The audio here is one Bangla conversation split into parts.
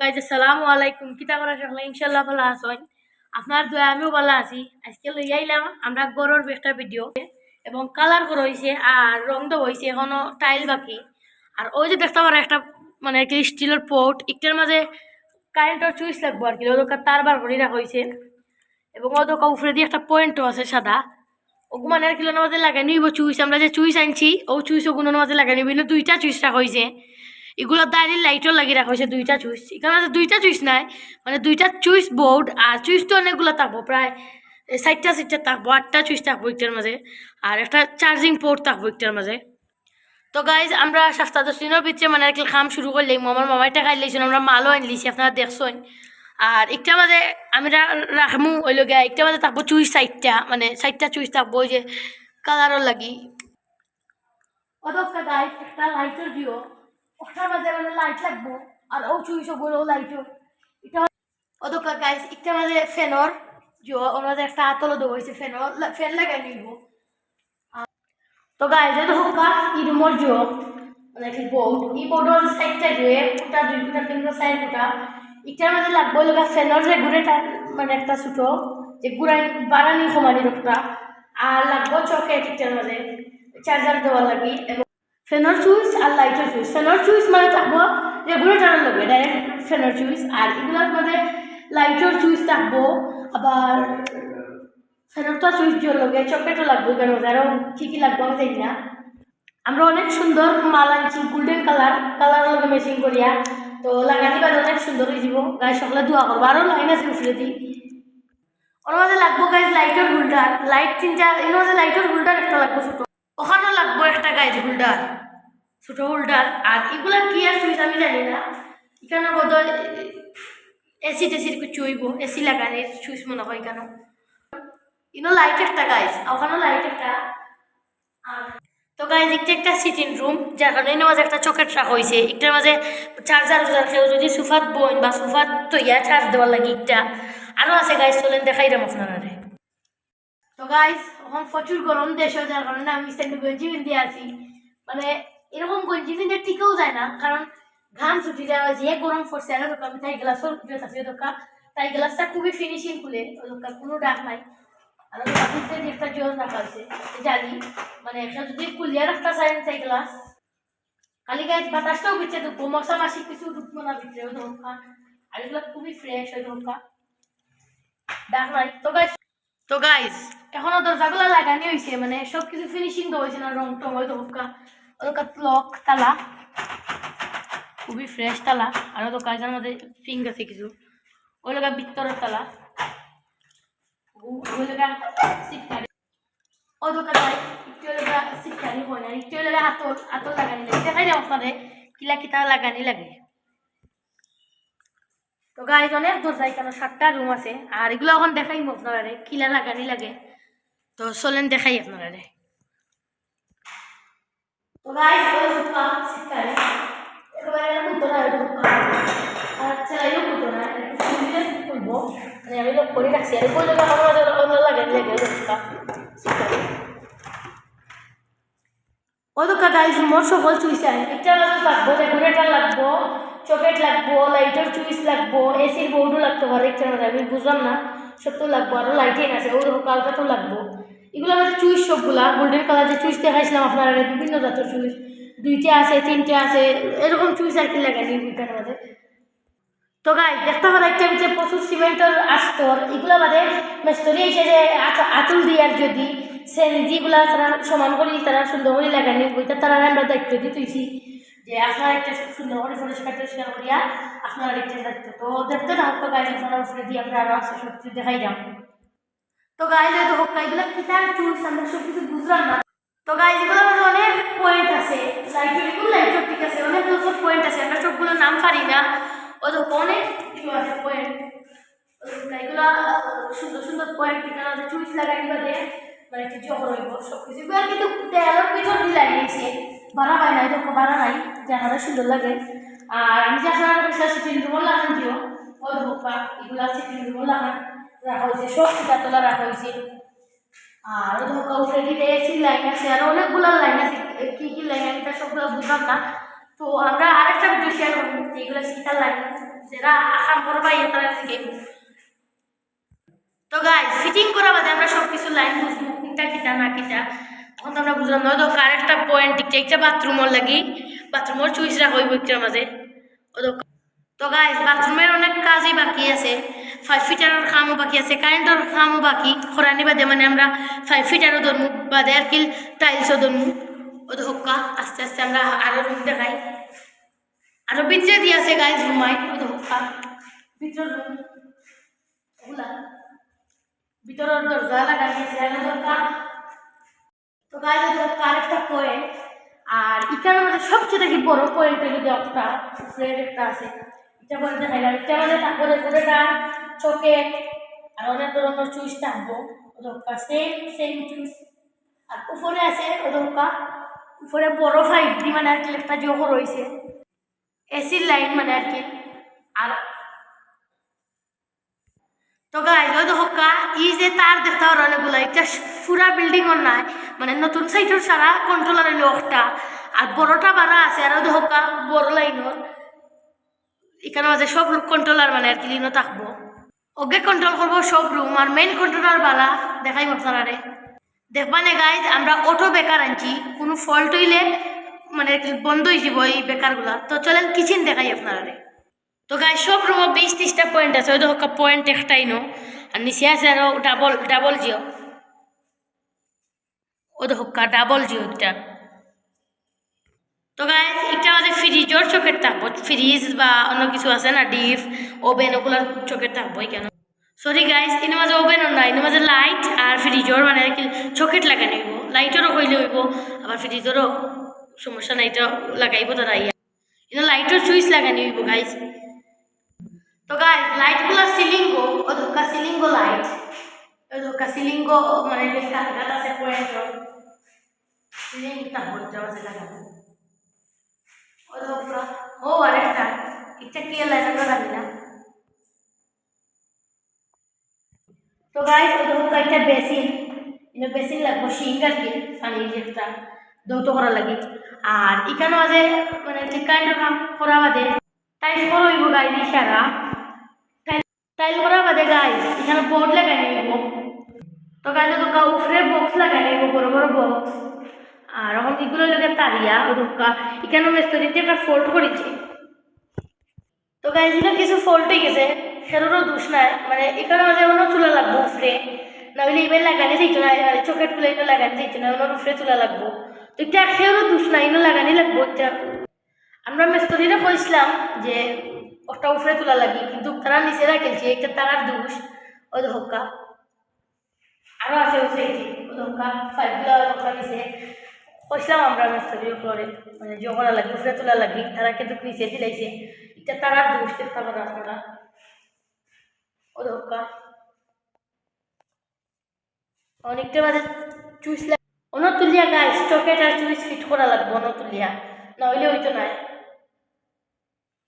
গাইজ আসসালামু আলাইকুম কিতা করা সকলে ইনশাল্লাহ ভালো আছেন আপনার দয়া আমিও ভালো আছি আজকে লই আইলাম আমরা গরুর একটা ভিডিও এবং কালার করা হয়েছে আর রং দেওয়া হয়েছে এখনও টাইল বাকি আর ওই যে দেখতে পারো একটা মানে কি স্টিলের পোর্ট একটার মাঝে কারেন্টের চুইস লাগবো আর কি ওদের তার বার করে রাখা হয়েছে এবং ওদের উপরে দিয়ে একটা পয়েন্টও আছে সাদা ওগুলো আর কিলোর মাঝে লাগাই নিব চুইস আমরা যে চুইস আনছি ও চুইস ওগুলোর মাঝে লাগাই নিব দুইটা চুইস রাখা হয়েছে এগুলো দাঁড়িয়ে লাইটও লাগিয়ে রাখা হয়েছে, দুইটা চুইস। এখানে দুইটা চুইস নাই মানে দুইটা চুইস বোর্ড, আর চুইস তো অনেকগুলো থাকব, প্রায় চারটা চারটা থাকব, আটটা চুইস থাকব একটার মাঝে, আর একটা চার্জিং পোর্ট থাকব একটার মাঝে। তো গাইজ আমরা সপ্তাহ দশ দিনের ভিতরে মানে কি কাম শুরু করলে আমার মামাইটা খাই লাইছেন আমরা মালও আনি লিছি আপনারা দেখছেন আর একটা মাঝে আমি রাখমু, ওই লগে একটা মাঝে থাকব চুইস চারটা মানে চারটা চুইস থাকব, ওই যে কালারও লাগি। অদক্কা গাইজ একটা লাইটও দিও। ওটার মাঝে মানে লাইট লাগবো। আর ও চুইস ওগুলো লাইটও এটা অদক্কা গাইজ একটা মাঝে ফ্যানর জিও ওর মাঝে একটা আতলও দেবো হয়েছে লাগাই নিব। তো গাইজ এটা হোক ই রুমর জিও মানে কি বোর্ড এই বোর্ডের সাইডটা দিয়ে ফুটা, দুই ফুটা, তিন ফুটা, চার ফুটা। এটার মাঝে লাগবো লগা ফ্যানর যে মানে একটা ছোটো যে ঘুরাই বাড়ানি সমানি একটা। আর লাগবো চকেট এটার মাঝে চার্জার দেওয়ার লাগি, এবং ফ্যানের চুইস আর লাইটের চুইস ফ্যানের চুইস মানে থাকব রেগুলেটারের লগে ডাইরেক্ট ফ্যানের চুইস আর এগুলোর মধ্যে লাইটের চুইস থাকব, আবার ফ্যানেরটা চুইস দিয়ে লগে চকলেটও লাগবো কেন? মধ্যে আরও কী কী লাগবো আমি জানি না। আমরা অনেক সুন্দর মাল আনছি গোল্ডেন কালার কালার লগে ম্যাচিং করিয়া। তো লাগানি বাদে অনেক সুন্দর হয়ে যাব। গায়ে সকলে দোয়া করব। আরও লাইন আছে উঠলে দিই ওর মাঝে লাগবো গাইজ লাইটের হোল্ডার লাইট তিনটা, এর মাঝে লাইটের হোল্ডার একটা লাগবো ছোটো। ওখানেও লাগবো একটা গাইজ হোল্ডার, ছোটো হোল্ডার। আর এগুলা কি আর সুইচ আমি জানি না। এখানে বোধ এসি টেসির কিছু হইব এসি লাগানোর সুইচ মনে হয় কেন। ইনো লাইট একটা গাইজ, ওখানেও লাইট একটা। তো গাইজ একটা একটা সিটিং রুম যার কারণে এর মাঝে একটা চকেট রাখা হয়েছে একটার মাঝে চার্জার উজার কেউ যদি সোফাত বইন বা সোফাত তৈয়া চার্জ দেওয়ার লাগে একটা। আরও আছে গাইজ, চলেন দেখাই দাম আপনারা তো গাইজ এখন প্রচুর গরম দেশ যার কারণে আমি স্যান্ডু গঞ্জি পিন্ধে আছি মানে এরকম গঞ্জি পিন্ধে টিকেও যায় না, কারণ ঘাম ছুটি যাওয়া যে গরম পড়ছে আর দোকান তাই গ্লাসও জোত আছে দোকান তাই গ্লাসটা খুবই ফিনিশিং খুলে ওই দোকান কোনো ডাক নাই। আর যে একটা জল রাখা হয়েছে জানি মানে একটা যদি কুলিয়া রাখতে চাই তাই গ্লাস খালি গাছ বাতাসটাও বিচ্ছে ঢুকবো মশা মাসি কিছু ঢুকবো না ভিতরে ওই দোকান আর এগুলো খুবই ফ্রেশ ওই দোকান ডাক নাই। তো গাছ তো গাইস এখনও দরজাগুলো লাগানি হয়েছে মানে সব কিছু ফিনিশিং দেওয়া হয়েছে না, রং টং দোকা ওদোকা লক তালা, খুবই ফ্রেশ তালা, আর তো কাজের মধ্যে ফিং আছে কিছু। ওই লগা ভিতরের তালা। দেখাই কিলা লাগে। তো সাতটা আছে, আর এগুলো এখন দেখাই আপনারা, কিলা লাগানি লাগে। তো চলেন দেখাই আপনারা তো শীতকালে। একেবারে না কুতো না খুলবো মানে আমি লোক করে রাখছি আর বললে আমার লাগানি লাগে শীতকালে। ও তো গাইজ মোর সকল চুইস আছে একটা লাগবো রেগুলেটার লাগবো চকেট লাগবো লাইটের চুইস লাগবো এসির বোর্ডও লাগতে পারে একটা আমি বুঝলাম না। সব তো লাগবো আরও লাইটিং আছে ওই কালটা তো লাগবো। এগুলো আমাদের চুইস সবগুলা গোল্ডেন কালার যে চুইস দেখাইছিলাম আপনারা বিভিন্ন জাতের চুইস। দুইটা আছে, তিনটে আছে, এরকম চুইস আর কি লাগাইনি দুইটার মধ্যে। তো গাই দেখতে পারা একটা ভিতরে প্রচুর সিমেন্টের আস্তর। এগুলো বাদে মেস্তরি এসে যে আত- আতুল দিয়ার যদি সে যেগুলা তারা সমান করি তারা সুন্দর করে লাগানি বইটা তারা আমরা দায়িত্ব দিয়ে তুইছি। যে আপনার একটা সুন্দর করে পরিষ্কার টরিষ্কার করিয়া আপনার একটা দায়িত্ব। তো দেখতে না তো গাইজ আপনারা উপরে দিয়ে আমরা আরও দেখাই যাও তো গাইজ তো হোক এগুলো কিতার চুলস আমরা সব কিছু বুঝলাম না। তো গাইজ এগুলোর মধ্যে অনেক পয়েন্ট আছে। লাইটের এগুলো লাইটের ঠিক আছে, অনেক সব পয়েন্ট আছে। আমরা সবগুলো নাম পারি না। ও তো অনেক কিছু আছে পয়েন্ট এগুলো সুন্দর সুন্দর পয়েন্ট এখানে আছে চুইস লাগাই বাদে মানে কিছু হইব, সব কিছু। এগুলো কিন্তু দেয়ালের পিছন দিয়ে লাগিয়েছে। বাড়া পাই নাই, দেখো, বাড়া নাই। জায়গাটা সুন্দর লাগে। আর আমি যে আপনার কাছে সিটিং রুমও লাগান দিও ও ধোপা এগুলো সিটিং রুমও লাগান রাখা হয়েছে সব তোলা রাখা হয়েছে। আর ধোকা উঠে দিতে এসি লাইন আছে, আর অনেকগুলো লাইন আছে কি কি লাইন আছে সবগুলো বুঝলাম না। তো আমরা আরেকটা ভিডিও শেয়ার করব যেগুলো শীতার লাইন যারা বড় ভাই তারা থেকে তো গাই ফিটিং করা বাদে আমরা সব কিছু লাইন বুঝব, কোনটা কিটা, না কিটা। তখন তো আমরা বুঝলাম নয় তো কার একটা পয়েন্ট দিকটা একটা বাথরুমর লাগি। বাথরুমর চুইস রাখা হইব একটার মাঝে। তো তো বাথরুমের অনেক কাজই বাকি আছে। ফাইভ ফিটারের কামও বাকি আছে কারেন্টের কামও বাকি। খরানি বাদে মানে আমরা ফাইভ ফিটারও ধরমু বাদে আর কি টাইলসও ধরমু ও আস্তে আস্তে আমরা আরও রুম দেখাই। আরও ভিতরে দিয়ে আছে গাইজ রুমাই ও রুম ওগুলা দরজা লাগাই হোক্কা। তো আর এখানে আমাদের সবচেয়ে দেখি বড় পয়েন্ট যদি একটা ফ্রেড একটা আছে এটা বলে দেখাই গেল এটা আমাদের তারপরে চকেট আর অনেক ধরনের চুইস থাকব ওদকা সেম সেম চুইস। আর উপরে আছে ওদকা উপরে বড় ফাইভ ডি মানে আর কি একটা যোগ রয়েছে। এসির লাইন মানে আর কি। আর তো গাইজ ওই হকা ই যে তার দেখতে পারো অনেকগুলো, এটা পুরা বিল্ডিং ওর নাই। মানে নতুন সাইটের সারা কন্ট্রোলার হইল একটা। আর বড়টা বাড়া আছে আর ওই হকা বড় লাইনের এখানে মাঝে সব কন্ট্রোলার মানে আর কি লিনো থাকব। ওকে কন্ট্রোল করব সব রুম আর মেইন কন্ট্রোলার বালা দেখাই আপনারারে দেখবা নে গাইজ আমরা অটো বেকার আনছি, কোনো ফল্ট হইলে মানে বন্ধ হয়ে যাব এই বেকারগুলা। তো চলেন কিচেন দেখাই আপনারারে। তো গাই সব রুমে বিশ ত্রিশটা পয়েন্ট আছে, ওই দেখো পয়েন্ট একটাই নো আর নিচে আছে আরও ডাবল ডাবল জিও। ও দেখো ডাবল জিও একটা। তো গাই একটা আমাদের ফ্রিজর চোখের থাকব ফ্রিজ বা অন্য কিছু আছে না, ডিপ ওভেন ওগুলোর চোখের থাকব কেন? সরি গাইস এর মাঝে ওভেনও নাই, এর মাঝে লাইট আর ফ্রিজর মানে কি চোখের লাগানো হইব লাইটেরও হইলে হইব, আবার ফ্রিজেরও সমস্যা নাই, এটা লাগাইব তারা ইয়া। এটা লাইটের সুইচ লাগানি হইব গাইস তো গাইস লাইটগুলো সিলিঙ্গো ও ধোকা সিলিঙ্গো লাইট ও ধোকা সিলিঙ্গো মানে লেখা আছে সিলিং এটা আছে লাগানো ও ধোকা ও তো গাইস ও ধোকা একটা বেসিন এটা বেসিন লাগবো সিঙ্ক আর কি পানির যেটা দৌত করা লাগে আর এখানে মাঝে মানে ঠিক কাইন্ডের কাম করা বাদে টাইল করা হইব গাইজ ইশারা টাইল করা বাদে গাইজ এখানে বোর্ড লাগাই হইব তো গাইজ দোকা উপরে বক্স লাগাই হইব বড় বড় বক্স আর এখন এগুলো লোকে তারিয়া ও দোকা এখানে মেস্তরিতে একটা ফোল্ড করেছে। তো গাইজ এখানে কিছু ফোল্ড হয়ে গেছে, সেটারও দোষ নাই। মানে এখানে মাঝে অন্য চুলা লাগবো উপরে। নইলে এবার লাগানি যাইতো না চোখের তুলে এগুলো লাগানি যাইতো না ওনার উপরে চুলা লাগবো। তো এটা সেও দোষ নাই, এগুলো লাগানি লাগবো এটা। আমরা মেস্তরিরা কইছিলাম যে ওটা উপরে তোলা লাগি, কিন্তু তারা নিচে রাখেছে এটা তারার দোষ। ওই হক্কা আরও আছে সাইডে ওই হক্কা ফাইভগুলো হক্কা নিচে কইছিলাম আমরা মেস্তরির উপরে মানে যে করা লাগে উপরে তোলা লাগি তারা কিন্তু নিচে দিলাইছে এটা তারার দোষ দেখতে পারা আপনারা ওই হক্কা অনেকটা মানে চুইস অন্য তুলিয়া গাইস চকেট আর চুইস ফিট করা লাগবে অনতুলিয়া। তুলিয়া নইলে হইতো নাই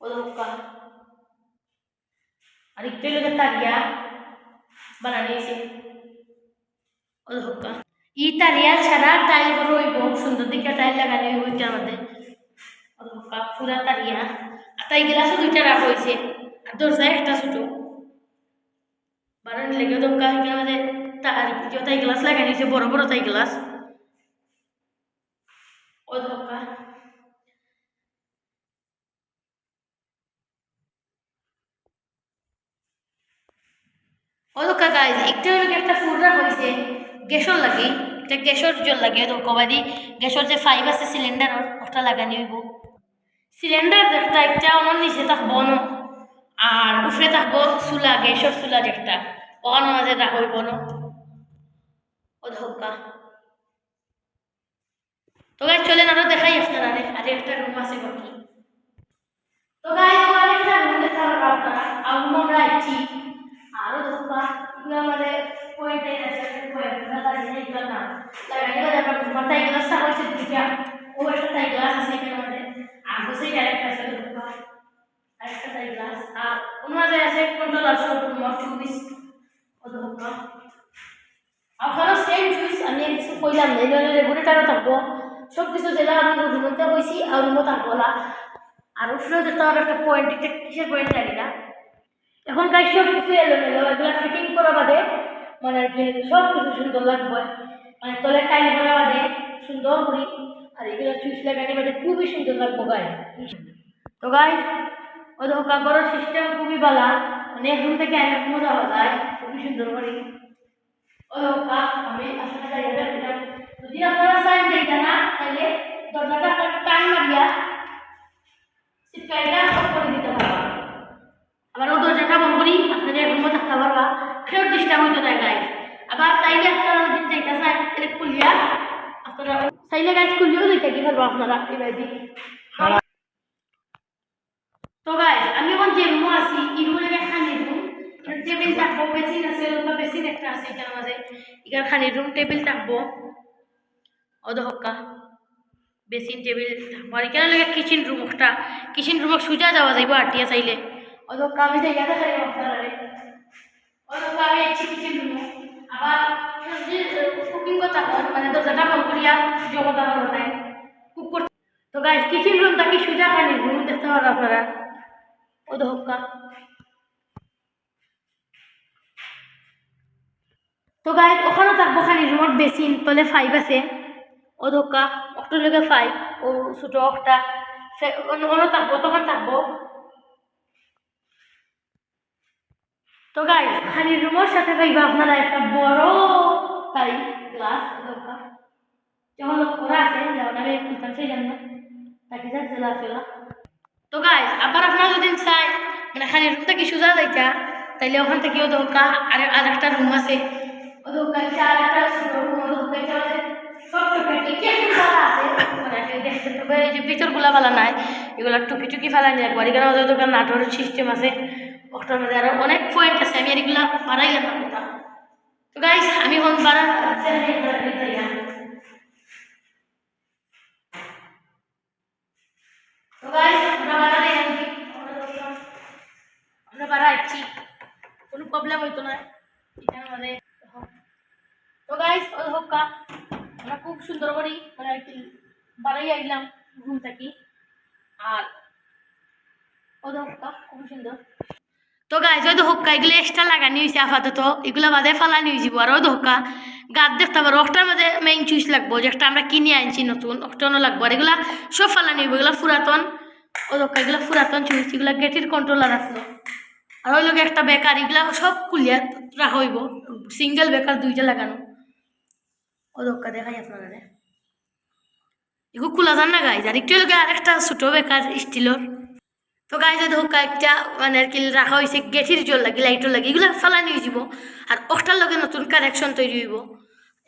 ওদকা আর একটু লোকে তারিয়া বানানিয়েছে ওদকা ই তারিয়া ছাড়া টাইল করে হইব সুন্দর দিকে টাইল লাগানি হইব এটার মধ্যে। পুরা তারিয়া আর তাই গ্লাসও দুইটা রাখা হয়েছে আর দরজা একটা ছোট। বানানি লেগে ওদকা এখানে মধ্যে তাই গ্লাস লাগানি হয়েছে বড় বড় তাই গ্লাস। ওদকা ওদকা গাইজ একটা হলো একটা গ্যাসর লাগে একটা গ্যাসর জল লাগে তো কবাদি গ্যাসর যে ফাইভ আছে সিলিন্ডার ওটা লাগানি হইব সিলিন্ডার একটা একটা আমার নিচে থাকব ন? আর উপরে থাকব চুলা গ্যাসর চুলা যেটা ওখানে মাঝে রাখা হইব ন? ও তো আরও দেখাই আপনারা আর একটা রুম আছে বাকি তো রুম দেখা আপনারা আর আরও ধোকা আমাদের পয়েন্ট আছে পয়েন্ট দাঁড়িয়ে এগুলো না করে আমরা হয়েছে দুইটা ও একটা তাই গ্লাস আছে আছে তাই ওনাদের আছে কন্ট্রোলার সব তোমার চব্বিশ ও ধোকা আপনারও সেম চুইস আমি না সব কিছু যেটা আমি রুমতে কইছি আর রুমও থাকব না আর উপরেও দেখতে পারব একটা পয়েন্ট এটা পয়েন্ট জানি না এখন গাই সব কিছু এলোমেলো, এগুলো ফিটিং করা বাদে মানে সব কিছু সুন্দর লাগবে। মানে তলে টাইম করা বাদে, সুন্দর করি, আর এগুলো চুইস লাগানি বাদে খুবই সুন্দর লাগবো গাই তো গাই ওই দেখো কাপড়ের সিস্টেম খুবই ভালো মানে এখন থেকে আরেক মজা হওয়া যায়, খুবই সুন্দর করি। ওই দেখো কা আমি আসলে যদি আপনারা চান যেটা না, তাহলে দরজাটা টান মারিয়া সিটকাইটা অফ করে দিতে পারবা আবার ও দরজাটা বন্ধ করি আপনাদের রুমে থাকতে পারবা ফেরত ডিস্টার্ব হইতে না গাই আবার চাইলে আপনারা যদি যেটা চাই তাহলে খুলিয়া আপনারা চাইলে গাছ খুলিও যেটা কি পারব আপনারা? এবার দিই তো আমি এখন যে রুমে আছি এই রুমের খানির রুম টেবিল থাকব বেসিন আছে ওটা বেসিন একটা আছে এখানে মাঝে এখানে খানির রুম টেবিল থাকব। অধহক্কা বেসিন টেবিল থাকব। আর এখানে লাগে কিচেন রুম একটা। কিচেন রুমে সুজা যাওয়া যাইব আটিয়া চাইলে। যাই দেখা যাই আপনারা অধহক্কা আমি এসেছি কিচেন রুমে আবার কুকিং করতে হন মানে দরজাটা বন্ধ করিয়া জমা হলো নাই কুক তো গাইস কিচেন রুম থাকি সুজা খানি রুম দেখতে পারো আপনারা অধহক্কা তো গাইস ওখানেও থাকব খানি রুমত বেসিন তলে ফাইভ আছে. ও ধোকা অক্টোর লেগে ফাইভ ও ছোটো একটা অন্য থাকব তখন থাকব তো গাই খালি রুমের সাথে পাইবা আপনারা একটা বড় তাই গ্লাস ধোকা যখন ওরা আছে যেমন আমি খুলতাম সেই জন্য। তাকে যা জেলা ফেলা তো গাই আবার আপনারা যদি চাই মানে খালি রুমটা কি সোজা যাইতা, তাইলে ওখান থেকে ও ধোকা আর আর একটা রুম আছে? ও ধোকা চার একটা রুম মানে নাই, এগুলো টুকি টুকি ফেলা নিয়ে একবার এখানে আমাদের দোকান নাটোরের সিস্টেম আছে। আরও অনেক পয়েন্ট আছে, আমি আর এগুলা কথা তো গাইস আমি বাড়া তো গাইস আমরা কোনো প্রবলেম না। মানে তো গাইস আমরা খুব সুন্দর করি মানে আর কি বাড়াই আইলাম ঘুম থাকি। আর খুব সুন্দর। তো গাইজ ওই হোক্কা এগুলো এক্সট্রা লাগানি হয়েছে আপাতত। এগুলো বাদে ফালানি হয়ে যাব আর ওই হোক্কা গাত দেখতে পারো, ওটার মধ্যে মেইন চুইস লাগবো যেটা আমরা কিনে আনছি নতুন ওটানো লাগবো। আর এগুলা সব ফালানি হইব, এগুলো পুরাতন। ও হোক্কা এগুলো পুরাতন চুইস এগুলো গেটের কন্ট্রোলার আসলো আর ওই লোক একটা বেকার, এগুলা সব কুলিয়া রাখা হইব। সিঙ্গেল বেকার দুইটা লাগানো। ও দোক্কা দেখাই আপনারা এগুলো খোলা যান না গাইজ আর একটু লোকে আরেকটা ছোটো বেকার স্টিলের তো গাইজ ধোকা একটা মানে আর কি রাখা হয়েছে গেঠির জল লাগি লাইটর লাগি, এগুলো ফেলানি যাব। আর ওটার লগে নতুন কানেকশন তৈরি হইব।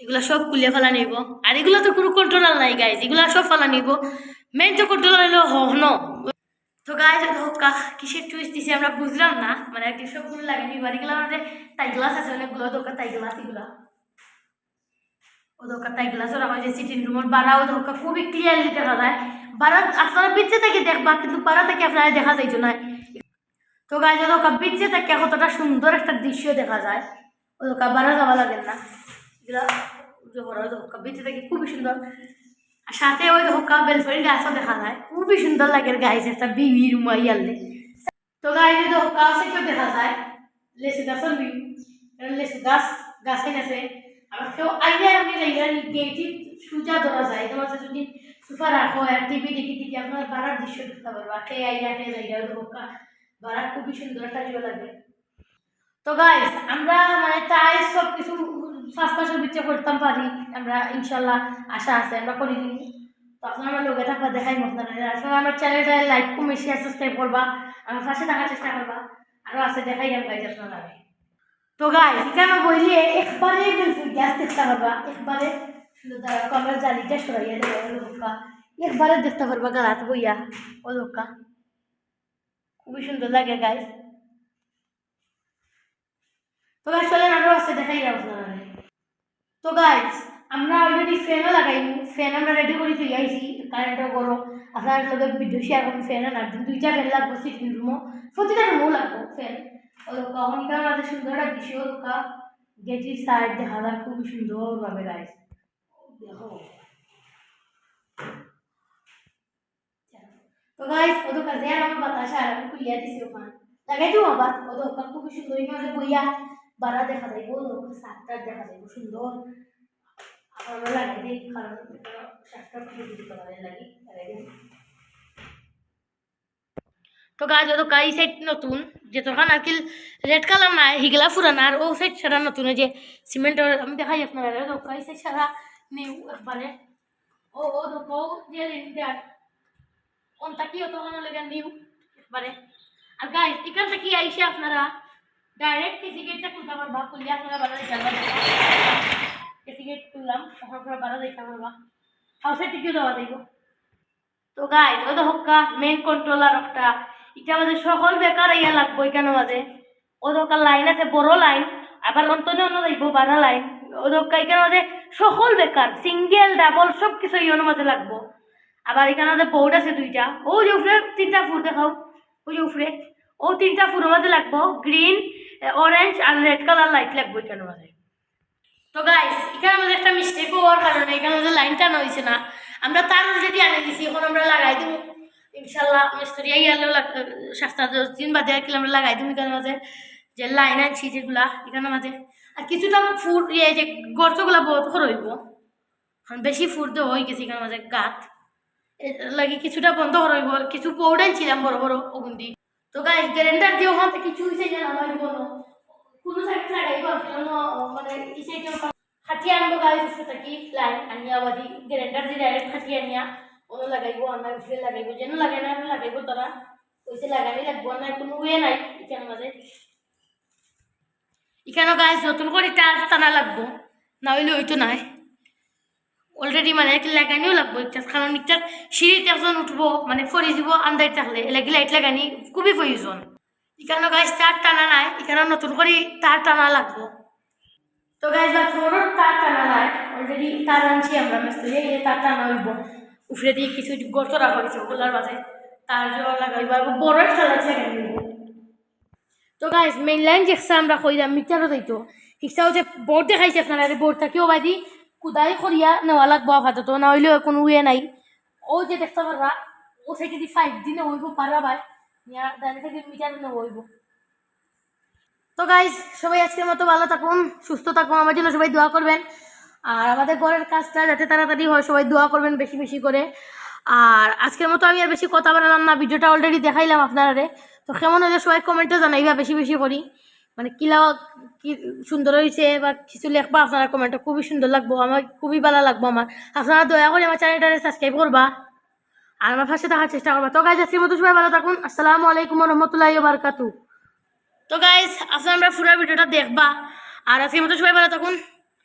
এগুলো সব খুলিয়ে ফেলা নিব আর এগুলো তো কোনো কন্ট্রোলার নাই গাইজ এগুলো সব ফেলা নিব মেইন তো কন্ট্রোলার হলো হন তো গাইজ ধোকা কিসের চুইস দিছে আমরা বুঝলাম না। মানে আর কি সবগুলো আর এগুলো আমাদের তাই গ্লাস আছে, অনেকগুলো দোকা তাই গ্লাস এগুলো। ও দোকান তাই গ্লাসও রাখা হয়েছে সিটিং রুমের বাড়াও দোকা খুবই ক্লিয়ারলি দেখা যায়। বাড়া আপনারা বিচ্ছে থেকে দেখবা, কিন্তু বাড়া থেকে আপনারা দেখা যাইতো না। তো গাছ দোকা বিচ্ছে থেকে কতটা সুন্দর একটা দৃশ্য দেখা যায়। ও দোকা বাড়া যাওয়া লাগে না। এগুলা বিচ্ছে থেকে খুবই সুন্দর। আর সাথে ওই দোকা বেলফড়ির গাছও দেখা যায়। খুবই সুন্দর লাগে গাছ একটা বিবি রুম ইয়ালে তো গাছ দোকা সেটাও দেখা যায়। লেসু গাছও লেসু গাছ, গাছে গেছে কেউ আইলে আমি জায়গা গেটে সুজা ধরা যায় তোমার যদি সোফা রাখো আর টিভি দেখি দেখি আপনার বাড়ার দৃশ্য দেখতে পারবা খেয়ে আইলে খেয়ে জায়গা ধোকা বাড়া খুবই সুন্দর একটা জিও লাগে। তো গাইস আমরা মানে চাই সব কিছু মাসের ভিতরে করতাম পারি আমরা ইনশাল্লাহ আশা আছে, আমরা করি দিই তো আপনারা আমার লোকে থাকবা দেখাই আপনারা আসলে আমার চ্যানেলটা লাইক কমে শেয়ার সাবস্ক্রাইব করবা আমার পাশে থাকার চেষ্টা করবা আরও আছে দেখাই যাম গাইজ আপনারা তো গাই এখানে বইলে একবারে গ্যাস দেখতে পারবা, একবারে কমের জালিটা সরাইয়া দেবো লোকা একবারে দেখতে পারবা গালাত বইয়া ও লোকা খুবই সুন্দর লাগে গাই তো গাছ চলেন আরও আছে, দেখাই আপনারা তো গাইজ আমরা অলরেডি ফ্যানও লাগাইনি ফ্যান আমরা রেডি করে তুই আইছি কারেন্টও গরম। আপনার লোকের ভিডিও শেয়ার করুন ফ্যান আর দুইটা ফ্যান লাগবো সিটিং রুমও প্রতিটা রুমও লাগবো ফ্যান অনেকটা আমাদের সুন্দর একটা দৃশ্য ওকা গেটির সাইড দেখা যায় খুব সুন্দরভাবে গাইস দেখো। তো গাইস ও তো কাজে আর আমার বাতাসা আর আমি খুলিয়া দিছি ওখানে। লাগাই দিও আবার ও তো ওখানে খুব সুন্দর এখানে বইয়া বাড়া দেখা যাইব সাতটার দেখা যাইব সুন্দর। আমরা লাগাই দিই কারণ সাতটা খুলে দিতে পারে লাগি লাগাই দিই তো গাছ ও তো সাইড নতুন, যে তোর নারকেল রেড কালার নাই হিগলা ফুরানা আর ও সাইড সারা নতুন যে সিমেন্টের আমি দেখাই আপনারা তো কাই সাইড সারা নিউ একবারে ও ও, তো কৌ যে দেখ কোনটা কি অত কোনো নিউ একবারে আর গাইস এখান থেকে আইসে আপনারা। ডাইরেক্ট টিকিটটা খুলতে পারবা খুললে আপনারা বারো দিতে পারবা টিকিট খুললাম তখন আপনারা বারো দিতে পারবা হাউসের টিকিট দেওয়া যাইব তো গাইস ওই তো হক্কা মেন কন্ট্রোলার একটা এটা আমাদের সকল বেকার ইয়া লাগবো এখানে মাঝে ও দোকান লাইন আছে, বড় লাইন। আবার অন্তনে অন্য যাইব বাড়া লাইন। ও দোকান এখানে মাঝে সকল বেকার সিঙ্গেল ডাবল সব কিছু ইয়নো মাঝে লাগবো। আবার এখানে যে বোর্ড আছে দুইটা। ও যে উপরে তিনটা ফুল দেখাও ওই যে উপরে ও তিনটা ফুলের মাঝে লাগবো। গ্রিন অরেঞ্জ আর রেড কালার লাইট লাগবো এখানে মাঝে তো গাইস এখানে আমাদের একটা মিস্টেক হওয়ার কারণে এখানে আমাদের লাইনটা নইছে না। আমরা তার অলরেডি আনে দিছি, এখন আমরা লাগাই দিব ইনশাল্লাহ মিস্ত্রি আইয়ালেও সাতটা দশ দিন বাদে আর কি আমরা লাগাই দিব এখানে মাঝে। যে লাইন আনছি যেগুলা এখানে মাঝে। আর কিছুটা ফুট ইয়ে যে গর্তগুলা বহুত রইব কারণ বেশি ফুট দেওয়া হয়ে গেছে এখানে মাঝে গাত। লাগি কিছুটা বন্ধ রইব কিছু পৌডান ছিলাম বড় বড় ওগুন দি তো গাইস গ্যারেন্ডার দিয়ে ওখান থেকে কিছু হয়েছে না আমার কোনো কোনো সাইড লাগাইব মানে এই সাইডে হাতিয়া আনব উঠে থাকি লাইন আনিয়া বাদি। গ্যারেন্ডার দিয়ে ডাইরেক্ট হাতিয়া আনিয়া। Ono লাগাইব আনা উঠলে লাগাইব, যেন লাগাই না লাগাইব তারা ওইসে লাগানি লাগবো না কোনো ওয়ে নাই এখানে মাঝে এখানে গাছ নতুন করে টার টানা লাগবো না হইলে ওইতো নাই। অলরেডি মানে একটা লাগানিও লাগবো একটা কারণ একটা সিঁড়িতে একজন উঠবো মানে ফরি দিব আন্দাই থাকলে। এলাকি লাইট লাগানি, খুবই প্রয়োজন এখানে গাছ তার টানা নাই এখানে নতুন করে তার টানা লাগবো। তো গাছ বাথরুমের তার টানা নাই। অলরেডি তার আনছি আমরা মিস্ত্রি তার টানা হইব। উফরে দিয়ে কিছু গর্ত রাখা হয়েছে ওগুলার মাঝে। তার জন্য লাগাইব আর বড় একটা দিব তো গাইজ মেইন লাইন দেখছে আমরা কইলাম মিটারও যাইতো শিক্ষাও যে বোর্ড দেখাইছে আপনারা বোর্ড থাকিও বাদি? কুদাই করিয়া নেওয়া লাগবো আপাতত, না হইলেও কোনো উয়ে নাই। ও যে দেখতে পারবা, ও সাইডে দি ফাইভ দিনে হইব, পারবা ভাই। দাঁড়িয়ে থেকে মিটার নেওয়া হইব। তো গাইজ সবাই আজকের মতো ভালো থাকুন, সুস্থ থাকুন, আমার জন্য সবাই দোয়া করবেন। আর আমাদের ঘরের কাজটা যাতে তাড়াতাড়ি হয়, সবাই দোয়া করবেন বেশি বেশি করে। আর আজকের মতো আমি আর বেশি কথা বললাম না, ভিডিওটা অলরেডি দেখাইলাম আপনারা তো কেমন হলে সবাই কমেন্টে জানাইবা বেশি বেশি করি। মানে কিলা কি সুন্দর হয়েছে বা কিছু লেখবা আপনারা কমেন্টে খুবই সুন্দর লাগবো, আমার খুবই ভালো লাগবো আমার। আপনারা দয়া করে আমার চ্যানেলটারে সাবস্ক্রাইব করবা। আর আমার পাশে থাকার চেষ্টা করবা। তো গাইজ আজকের মতো সবাই ভালো থাকুন। আসসালামু আলাইকুম রহমতুল্লাহ বারকাতু তো গাইজ আপনারা পুরো ভিডিওটা দেখবা। আর আজকের মতো সবাই ভালো থাকুন।